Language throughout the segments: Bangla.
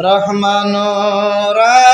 রহমান রা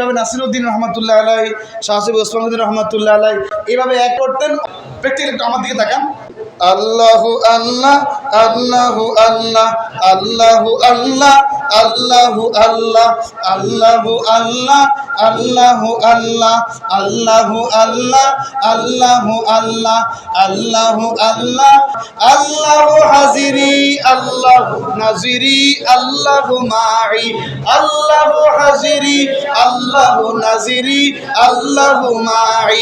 এভাবে নাসিরুদ্দিন রহমতুল্লাহ আলাই শাহসিব ওসমানুদ্দিন রহমতুল্লাহ আলাই এভাবে এক করতেন। প্র্যাকটিক্যালি আমার দিকে তাকান। আল্লাহ আল্লাহ আল্লাহু আল্লাহ আল্লাহু আল্লাহ আল্লাহু আল্লাহ আল্লাহু আল্লাহ আল্লাহু আল্লাহ আল্লাহু আল্লাহ আল্লাহু আল্লাহ আল্লাহু আল্লাহ, আল্লাহু হাজিরি, আল্লাহ নাজিরি, আল্লাহু মাই আল্লাহু হাজিরি, আল্লাহু নাজিরি, আল্লাহু মাই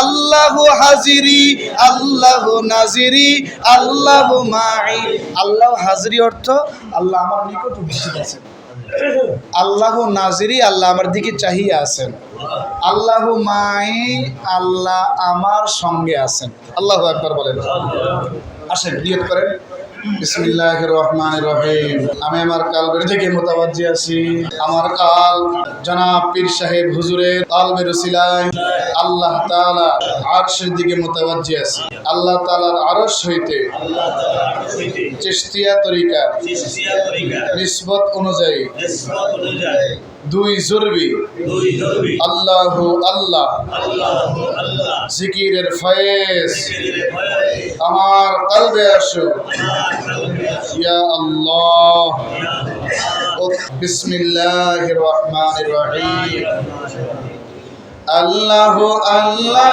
আল্লাহু হাজিরি, আল্লাহু নাজিরি, আল্লাহু মাই আল্লাহ হাজিরি অর্থ আল্লাহ আমার নিকট উপস্থিত আছেন। আল্লাহ নাজিরি, আল্লাহ আমার দিকে চাহিয়া আছেন। আল্লাহ মাই, আল্লাহ আমার সঙ্গে আছেন। আল্লাহ একবার বলেন। আসেন, নিয়ত করেন। বিসমিল্লাহ রহমান রহিম। আমি আমার কাল বের থেকে মোতাবাজি আছি। আমার কাল, জনাব পীর সাহেব হুজুরের কালবের রসিলায় আল্লাহ তাআলা আরশের দিকে মোতাবাজি আছি। আল্লাহ তাআলার আরশ হইতে চেষ্টিয়া তরিকা নিসবত অনুযায়ী দুই জরবি আল্লাহ আল্লাহ জিকিরের ফয়েজ আমার কলবে আসো। ইয়া আল্লাহ। বিসমিল্লাহির রহমানির রহিম। আল্লাহ আল্লাহ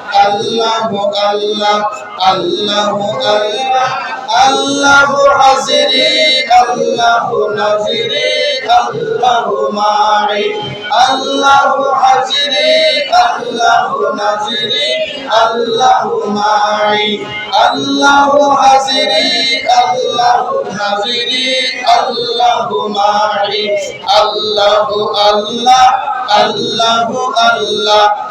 আল্লাহ আল্লাহ আল্লাহ আল্লাহ আল্লাহ হাজিরি, আল্লাহ নাজিরি, আল্লাহ মাই আল্লাহ হাজিরি, আল্লাহ নাজিরি, আল্লাহ মাই আল্লাহ হাজিরি, আল্লাহ নাজিরি, আল্লাহ মাই আল্লাহ আল্লাহ আল্লাহ আল্লাহ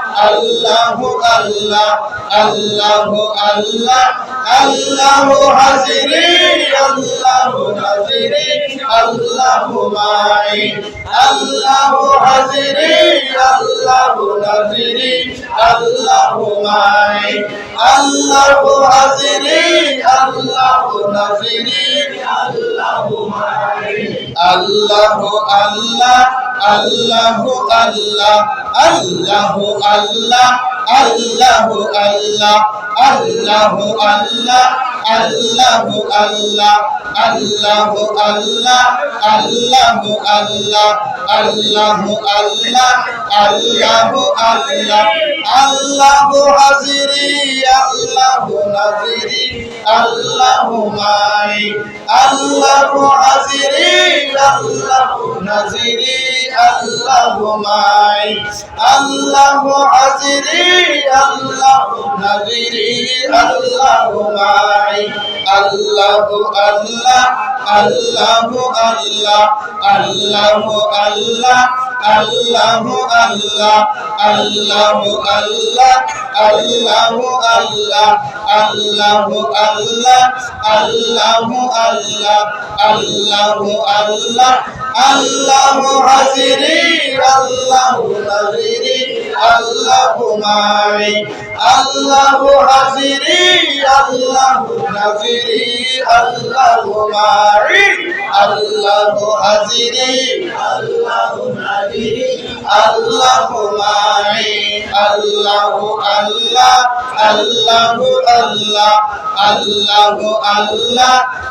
আল্লাহ আল্লাহ আল্লাহ আল্লাহ আল্লাহ হাজিরি, আল্লাহ নাজিরি আল্লাহ মাই, আল্লাহ হাজিরি, আল্লাহ নাজিরি আল্লাহ মাই, আল্লাহ হাজিরি, আল্লাহ নাজিরি আল্লাহ মাই, আল্লাহ আল্লাহ আল্লাহ আল্লাহ আল্লাহ আল্লাহ। আল্লাহ আল্লাহ আল্লাহ আল্লাহ আল্লাহ আল্লাহ আল্লাহ আল্লাহ আল্লাহ আল্লাহ আল্লাহ আল্লাহ আল্লাহ আল্লাহ আল্লাহ হাজিরি, আল্লাহ নাজিরি, আল্লাহ মাই আল্লাহ হাজিরি, আল্লাহ নাজিরি, আল্লাহ মাই আল্লাহ হাজিরি আল্লাহ নাজিরি আল্লাহ মাই আল্লাহ আল্লাহ আল্লাহ আল্লাহ আল্লাহ আল্লাহ আল্লাহ আল্লাহ আল্লাহ আল্লাহ আল্লাহ আল্লাহ আল্লাহ আল্লাহ আল্লাহ আল্লাহ আল্লাহ আল্লাহ আল্লাহ হাজিরি আল্লাহ নাজিরি আল্লাহ মাই আল্লাহ হাজিরি আল্লাহ নাজিরি আল্লাহ মাই আল্লাহ হাজিরি আল্লাহ নাজিরি আল্লাহ মাই আল্লাহ আল্লাহ আল্লাহ আল্লাহ আল্লাহ আল্লাহ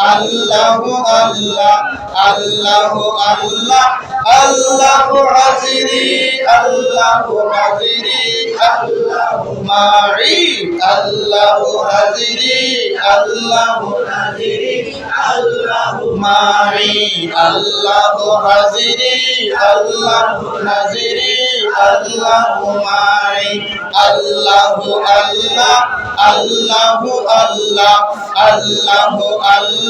আল্লাহ আল্লাহ আল্লাহ আল্লাহ আল্লাহ হাজিরি আল্লাহ হাজিরি, আল্লাহ মাই আল্লাহ হাজিরি আল্লাহ হাজিরি, আল্লাহ মাই আল্লাহ হাজিরি, আল্লাহ নাজিরি আল্লাহ মাই আল্লাহ আল্লাহ আল্লাহ আল্লাহ আল্লাহ আল্লাহ।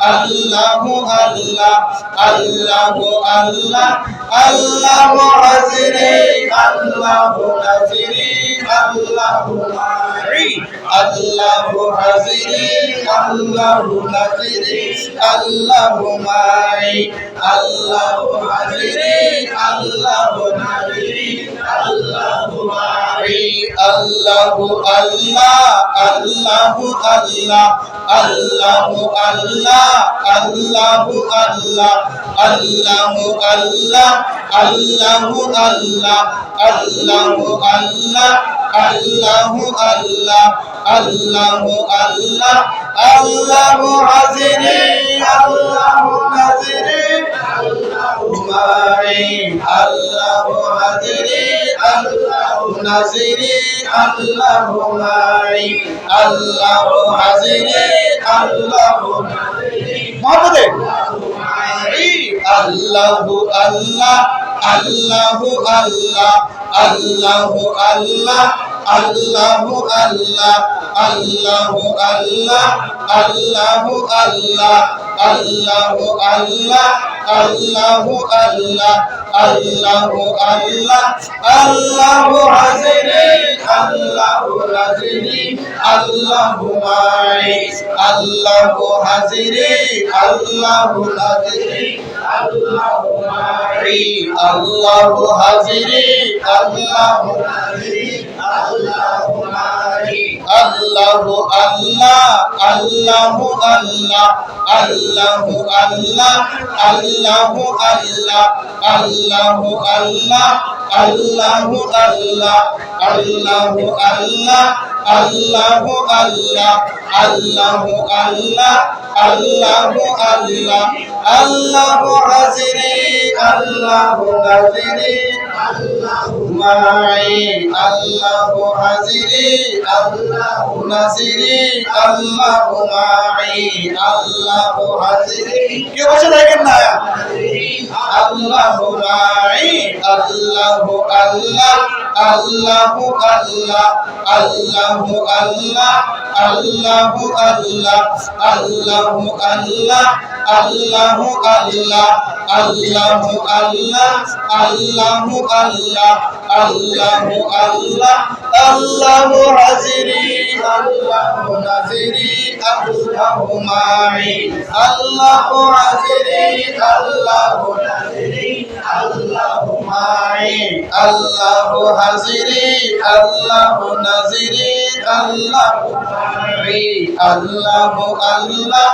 আল্লাহ আল্লাহ আল্লাহ আল্লাহ হাজিরি আল্লাহ নাজিরি আল্লাহ মাই আল্লাহ হাজিরি আল্লাহ নাজিরি আল্লাহ মাই আল্লাহ হাজিরি আল্লাহ নাজিরি আল্লাহ মাই আল্লাহ আল্লাহ আল্লাহ আল্লাহ আল্লাহ আল্লাহ আল্লাহু আল্লাহ আল্লাহু আল্লাহ আল্লাহু আল্লাহ আল্লাহু আল্লাহ আল্লাহু আল্লাহ আল্লাহু আল্লাহ, আল্লাহু হাজির আল্লাহু নাজির আল্লাহ ماري الله هدري الله نزري الله ماري الله هزري الله محمد الله الله الله الله الله الله আল্লাহু আল্লাহ আল্লাহু আল্লাহ আল্লাহু আল্লাহ আল্লাহু আল্লাহ আল্লাহ আল্লাহ আল্লাহ আল্লাহ আল্লাহ হাজিরি আল্লাহ হাজিরি আল্লাহ মাই, আল্লাহ হাজিরি আল্লাহ আল্লাহ আল্লাহ আল্লাহ আল্লাহ আল্লাহ আল্লাহ আল্লাহ আল্লাহু আল্লাহ আল্লাহু আল্লাহ আল্লাহু আল্লাহ আল্লাহু আল্লাহ আল্লাহু আল্লাহ আল্লাহু আল্লাহ আল্লাহু আল্লাহ, আল্লাহু হাজিরি আল্লাহু হাজিরি আল্লাহু মাই, আল্লাহু হাজিরি, আল্লাহু নাসিরি আল্লাহু মাই, আল্লাহু হাজিরি। কে বসে থাকেন না? আল্লাহ মাই আল্লাহ আল্লাহ আল্লাহ আল্লাহ আল্লাহ আল্লাহ আল্লাহ আল্লাহ আল্লাহ আল্লাহ আল্লাহ আল্লাহ আল্লাহ আল্লাহ আল্লাহ আল্লাহ আল্লাহ আল্লাহ আল্লাহ হাজিরি আল্লাহ নাজিরি আল্লাহ মাই আল্লাহ হাজিরি আল্লাহ হাজিরি আল্লাহ মাইন আল্লাহু হাজিরি আল্লাহ নাজিরি আল্লাহ আল্লাহু আল্লাহ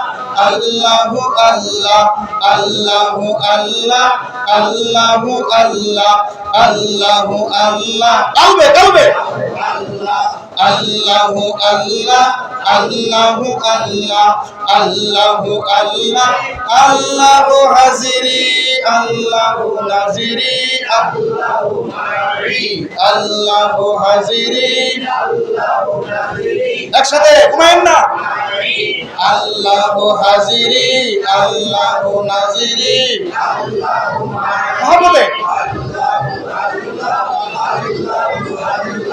আল্লাহু আল্লাহ আল্লাহু আল্লাহ আল্লাহু আল্লাহ আল্লাহু আল্লাহ কালবে কালবে আল্লাহ আল্লাহু আল্লাহ আল্লাহু আল্লাহ আল্লাহু আল্লাহ আল্লাহু হাজিরি আল্লাহু নাজিরি আল্লাহু মারি আল্লাহু হাজিরি একসাথে ঘুমায়েন না। আল্লাহু হাজিরি আল্লাহু নাজিরি আল্লাহু হাজিরি আল্লাহু নাজিরি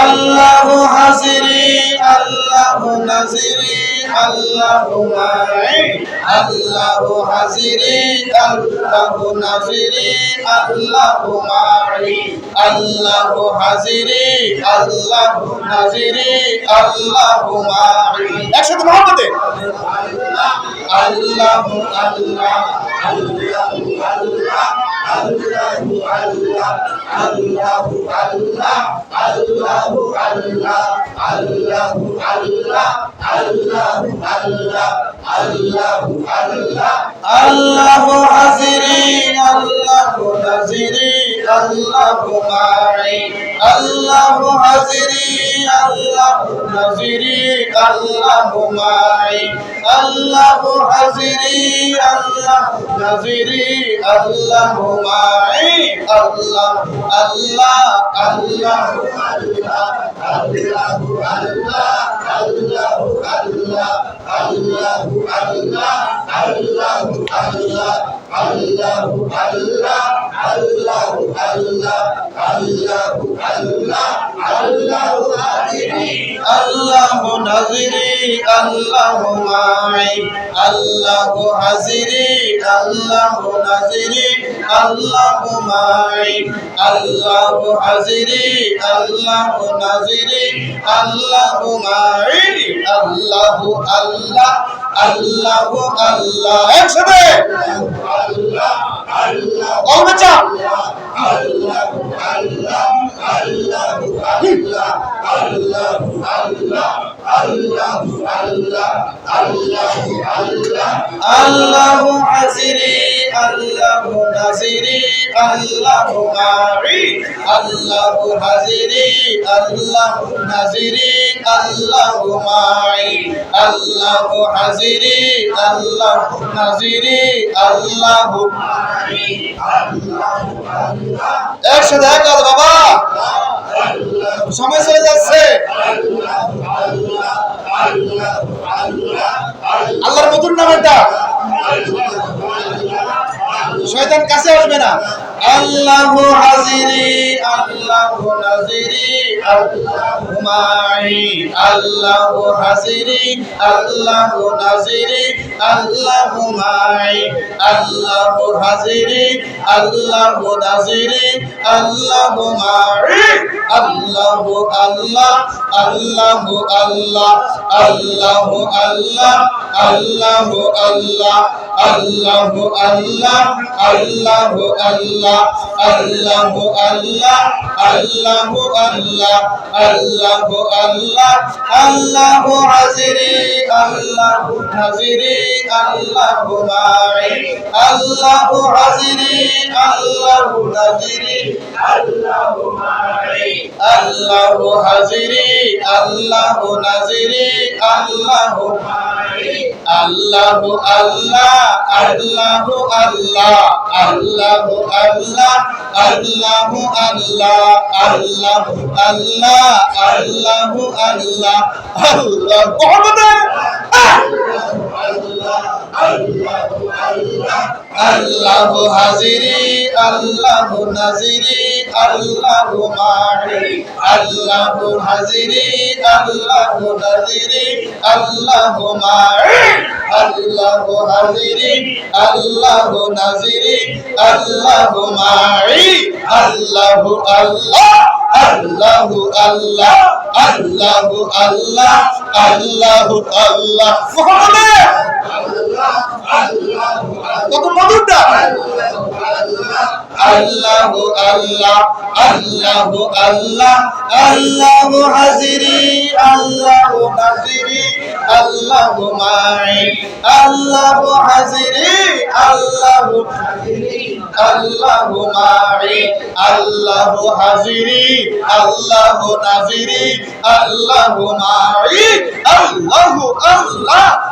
আল্লাহ হাজিরি, আল্লাহ নাজিরি, আল্লাহ আল্লাহ হাজিরি, আল্লাহ নাজিরি, আল্লাহ আল্লাহ হাজিরি, আল্লাহ নাজিরি, আল্লাহ একসাথে মহাপতে আল্লাহ আল্লাহ আল্লাহ আল্লাহ। আল্লাহু আল্লাহ আল্লাহু আল্লাহ আল্লাহু আল্লাহ আল্লাহু আল্লাহ আল্লাহু আল্লাহ আল্লাহু আল্লাহ আল্লাহু হাজিরিন, আল্লাহু নাজিরিন, আল্লাহু মাঈন আল্লাহু হাজিরিন, আল্লাহু নাজিরিন, আল্লাহু মাঈন আল্লাহু হাজিরিন, আল্লাহু নাজিরিন, আল্লাহু মাই আল্লাহ আল্লাহ আল্লাহ আল্লাহু নাজিরি আল্লাহু মাই আল্লাহু হাজিরি আল্লাহু নাজিরি আল্লাহু মাই, আল্লাহু হাজিরি, আল্লাহু নাজিরি, আল্লাহু মাই, আল্লাহু আল্লাহ আল্লাহু আল্লাহ। একসাথে। কলমে চাপ আল্লাহু হাজিরি, আল্লাহু নাজিরি। আল্লাহু মাই আল্লাহু হাজিরি, আল্লাহু নাজিরি, আল্লাহু মাই, আল্লাহু হাজিরি, আল্লাহু নাজিরি, আল্লাহু একসাথে এক কথা বাবা। সময় চলে যাচ্ছে। আল্লাহর নতুন নাম এটা শয়তান কাছে আসবে না। আল্লাহু হাজিরি, আল্লাহ নাজিরি, আল্লাহু মাই আল্লাহ হাজিরি, আল্লাহু নাজিরি, আল্লাহু মাই আল্লাহ হাজিরি, আল্লাহ নাজিরি, আল্লাহু মাই আল্লাহু আল্লাহ আল্লাহু আল্লাহ আল্লাহু আল্লাহ আল্লাহু আল্লাহ আল্লাহু আল্লাহ আল্লাহু আল্লাহ আল্লাহু আল্লাহ আল্লাহু আল্লাহ আল্লাহু আল্লাহ আল্লাহু হাজিরি আল্লাহু হাজিরি আল্লাহু মাই আল্লাহু হাজিরি আল্লাহু নাজিরি আল্লাহু মাই আল্লাহু হাজিরি আল্লাহু নাজিরি আল্লাহু মাই আল্লাহ আল্লাহু আল্লাহ আল্লাহু আল্লাহ আল্লাহু আল্লাহ আল্লাহু আল্লাহ আল্লাহু আল্লাহ আল্লাহ মোহাম্মদে আল্লাহু। হাজিরি, আল্লাহু নাজিরি, আল্লাহু মাহি আল্লাহু হাজিরি, আল্লাহু নাজিরি, আল্লাহু মাহি আল্লাহ হাজিরি, আল্লাহ নাজিরি, আল্লাহ মাই আল্লাহ আল্লাহ আল্লাহ আল্লাহ আল্লাহ আল্লাহ আল্লাহ আল্লাহ। মোহাম্মদে! কত মধুরটা আল্লাহ আল্লাহ আল্লাহ আল্লাহ আল্লাহ হাজিরি, আল্লাহ নাজিরি আল্লাহ মাই, আল্লাহ হাজিরি, আল্লাহ আল্লাহ মাই, আল্লাহ হাজিরি, আল্লাহ নাজিরি, আল্লাহ মাই, আল্লাহ আল্লাহ।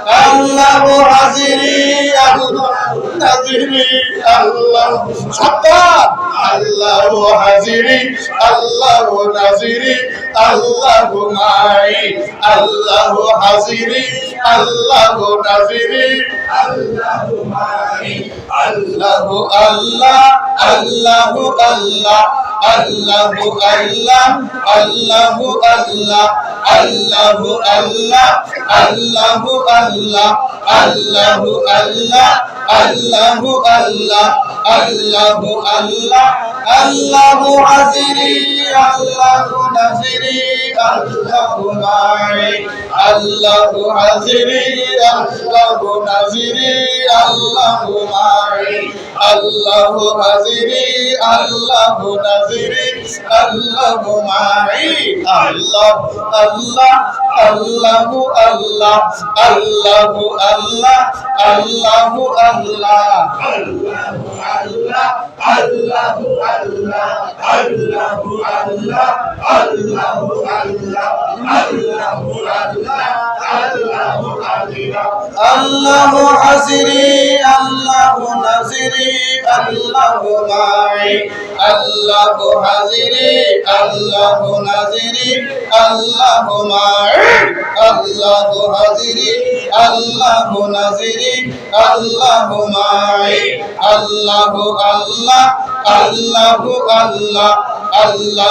আল্লাহ হাজিরি আল্লাহ নাজিরি আল্লাহ সাব্বাত আল্লাহ হাজিরি আল্লাহ নাজিরি আল্লাহ মাই। আল্লাহ হাজিরি আল্লাহ নাজিরি আল্লাহ আল্লাহ আল্লাহ আল্লাহ আল্লাহ আল্লাহ আল্লাহ আল্লাহ আল্লাহ আল্লাহ আল্লাহ আল্লাহ। আল্লাহ আল্লাহ আল্লাহ আল্লাহ আল্লাহ আল্লাহ আল্লাহ হাজিরি আল্লাহু নাজরি আল্লাহু নাই আল্লাহু হাজরি আল্লাহু নাজরি আল্লাহু নাই আল্লাহু হাজরি আল্লাহু নাজরি আল্লাহু নাই আল্লাহ আল্লাহ আল্লাহ আল্লাহ আল্লাহ আল্লাহ আল্লাহু আল্লাহ আল্লাহ আল্লাহ আল্লাহ আল্লাহ আল্লাহ আল্লাহ আল্লাহ হাজিরি, আল্লাহ নাজিরি, আল্লাহ মাই আল্লাহ হাজিরি, আল্লাহ নাজিরি, আল্লাহ মাই আল্লাহ হাজিরি, আল্লাহ নাজিরি, আল্লাহ মাই আল্লাহ আল্লাহ আল্লাহ আল্লাহ আল্লাহ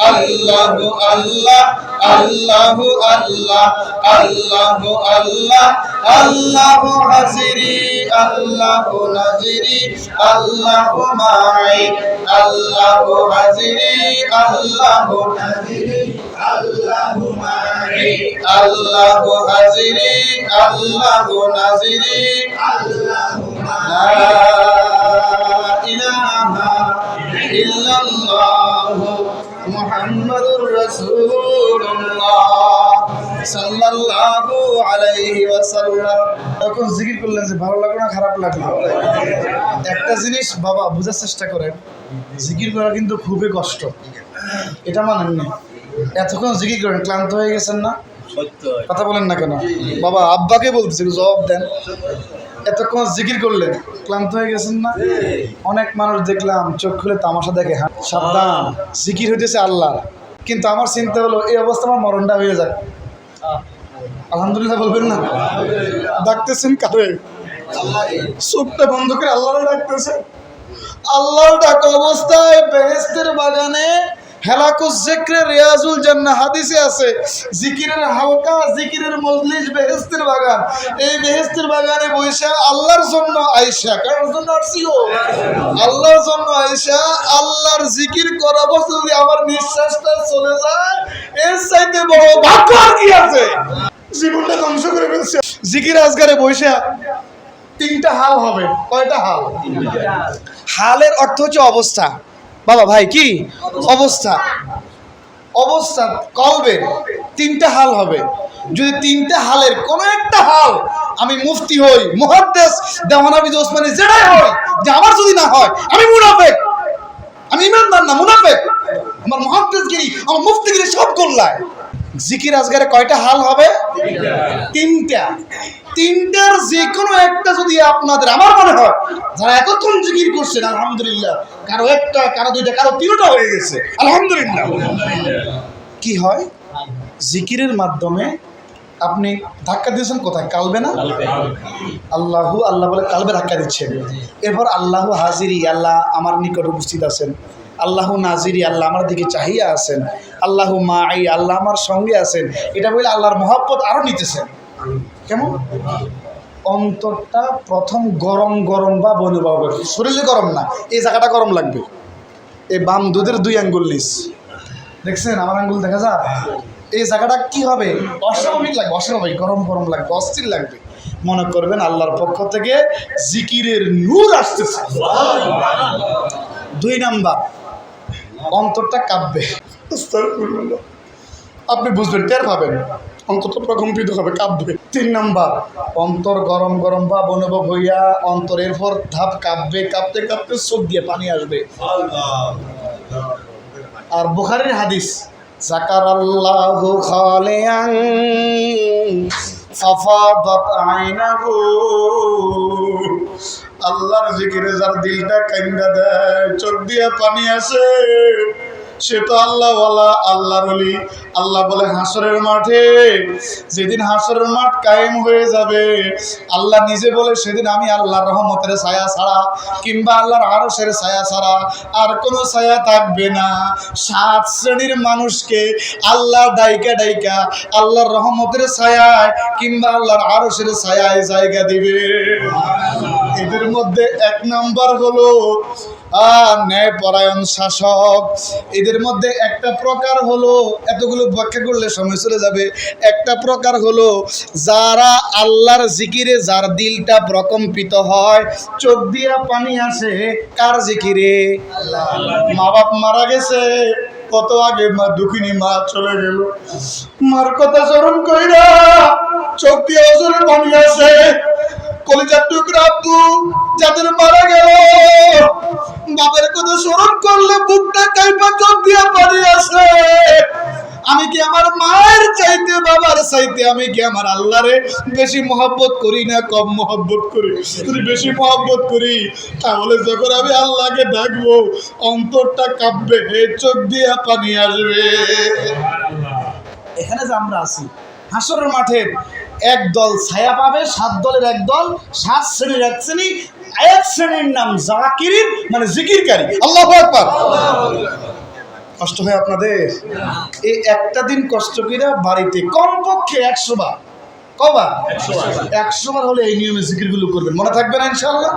আল্লাহ আল্লাহ আল্লাহ আল্লাহ আল্লাহ আল্লাহ আল্লাহ হাজিরি আল্লাহ নাজিরি আল্লাহ মাই আল্লাহ হাজিরি আল্লাহ নাজিরি আল্লাহ মাই আল্লাহ হাজিরি আল্লাহ নাজিরি আল্লাহ লা ইলাহা ইল্লাল্লাহ সাল্লাল্লাহু আলাইহি ওয়াসাল্লাম। এখন জিকির করলেন যে ভালো লাগল না খারাপ লাগল? একটা জিনিস বাবা বোঝার চেষ্টা করেন জিকির করা কিন্তু খুবই কষ্ট। এটা মানেন না। এতক্ষণ জিকির করেন ক্লান্ত হয়ে গেছেন না? কথা বলেন না কেন? বাবা আব্বাকে বলতেছি জবাব দেন। এতক্ষণ জিকির করলেন ক্লান্ত হয়ে গেছেন না? অনেক মানুষ দেখলাম চোখ খুলে তামাশা দেখে হ্যাঁ সাবধান। জিকির হইতেছে আল্লাহ কিন্তু আমার চিন্তা হলো, এই অবস্থা আমার মরণটা হয়ে যায় আলহামদুলিল্লাহ বলবেন না? ডাকতেছেন কারে? চোখটা বন্ধ করে আল্লাহর ডাকতেছেন আল্লাহর ডাক অবস্থায় বেহেস্তের বাগানে হেলাকুস জিক্রে রিয়াজুল জান্নাহ, হাদিসে আছে, জিকিরের হালকা, জিকিরের মজলিস বেহেস্তের বাগান। এই বেহেস্তের বাগানে বৈশা আল্লাহর জন্য আয়েশা কারোর জন্য আসছি গো? আল্লাহর জন্য আয়েশা, আল্লাহর জিকির করা অবস্থা যদি আমার নিঃশ্বাসটা চলে যায়, এর চাইতে বড় ভাগ্য আর কি আছে? জীবনটা ধ্বংস করে ফেলছে। জিকির আজগারে বৈশা তিনটা হাল হবে, কয়টা হাল? হালের অর্থ হচ্ছে অবস্থা। বাবা, ভাই, কি অবস্থা? অবস্থা কলবে, তিনটা হাল হবে। যদি তিনটা হালের কোন একটা হাল আমি মুফতি হই মহাদ্দেশ দেওয়ানাবিদ ওসমানি, যেটাই হয়, যে আমার যদি না হয়, আমি মুনাফেক। আমি ইমানদার না, মুনাফেক। আমার মুহাদ্দেসগিরি, আমার মুফতিগিরি সব করলায় জিকির আজগারে কয়টা হাল হবে? তিনটা। তিনটার যে কোনো একটা যদি আপনাদের আমার মনে হয়, যারা এতক্ষণ জিকির করছেন, আলহামদুলিল্লাহ, কারও একটা, কারও দুইটা, কারও তিনটা হয়ে গেছে। আলহামদুলিল্লাহ। কি হয়? জিকিরের মাধ্যমে আপনি ধাক্কা দিয়েছেন কোথায়? কালবে না? আল্লাহু, আল্লাহ বলে কালবে ধাক্কা দিচ্ছেন। এরপর আল্লাহু হাজিরি, আল্লাহ আমার নিকট উপস্থিত আছেন। আল্লাহ নাজিরি, আল্লাহ আমার দিকে চাহিয়া আছেন। আল্লাহ মাই আল্লাহ আমার সঙ্গে আছেন। এটা বলে আল্লাহর মহাব্বত আরও নিতেছেন। কেমন? অন্তরটা প্রথম গরম গরম বা অনুভব হবে শরীরে গরম না, এই জায়গাটা গরম লাগবে। এই বাম দুধের দুই আঙ্গুল নিস। দেখছেন? আমার আঙ্গুল দেখা যায়? এই জায়গাটা কি হবে? অস্বাভাবিক লাগবে, অস্বাভাবিক। গরম গরম লাগবে, অস্থির লাগবে। মনে করবেন আল্লাহর পক্ষ থেকে জিকিরের নূর আসতেছে। দুই নাম্বার অন্তরটা কাঁপবে। আপনি বুঝবেন টের পাবেন। অন্তত প্রকম্পিত হবে কাঁপবে। তিন নাম্বার অন্তর গরম গরম ভাব অনুভব হইয়া অন্তরের পর ধাপ কাঁপবে কাঁপতে কাঁপতে চোখ দিয়ে পানি আসবে। আর বুখারির হাদিস জাকার আল্লাহ খালিয়ান ফাফাদাত আইনাহু। আল্লাহর জিকিরে যার দিলটা কাইন্দা দেয়, চোখ দিয়ে পানি আসে। সে তো আল্লাহ বলা আল্লাহর অলি আল্লাহ বলে, হাসরের মাঠে যেদিন হাসরের মাঠ কায়েম হয়ে যাবে, আল্লাহ নিজে বলে, সেদিন আমি আল্লাহর রহমতের ছায়া ছাড়া কিংবা আল্লাহর আরশের ছায়া ছাড়া আর কোনো ছায়া থাকবে না। সাত শ্রেণির মানুষকে আল্লাহ ডাইকা ডাইকা আল্লাহর রহমতের ছায়ায় কিংবা আল্লাহর আরশের ছায়ায় জায়গা দিবে। এদের মধ্যে এক নাম্বার হলো ন্যায়পরায়ণ শাসক। এদের মধ্যে একটা প্রকার হলো, এতগুলো ব্যাখ্যা করলে সময় চলে যাবে। একটা প্রকার হলো, যারা আল্লাহর জিকিরে যার দিলটা প্রকম্পিত হয়, চোখ দিয়া পানি আসে কার জিকিরে? মা বাপ মারা গেছে, কত আগে মা দুঃখিনী মা চলে গেল। মার কথা স্মরণ কইরা চোখ দিয়ে পানি আসে কলিজার টুকরা যাদের মারা গেল। বাবার কথা স্মরণ করলে বুকটা কাইপা চোখ দিয়ে আমি কি আমার মায়ের চাইতে, বাবার চাইতে, আমি কি আমার আল্লাহরে বেশি মহব্বত করি না কম মহব্বত করি? যদি বেশি মহব্বত করি, তাহলে যখন আমি আল্লাহকে ডাকবো, অন্তরটা কাঁপবে চোখ দিয়ে পানি আসবে। এখানে যে আমরা আছি, হাসরের মাঠের এক দল ছায়া পাবে সাত দলের এক দল সাত শ্রেণির এক শ্রেণি এক শ্রেণির নাম জাকিরিন মানে জিকিরকারী। আল্লাহ আকবার। কষ্ট হয় আপনাদের? এই একটা দিন কষ্ট কিনা বাড়িতে কমপক্ষে একশো বার। কবার? একশো বার। হলে এই নিয়মে জিকিরগুলো করবেন। মনে থাকবে না ইনশাল্লাহ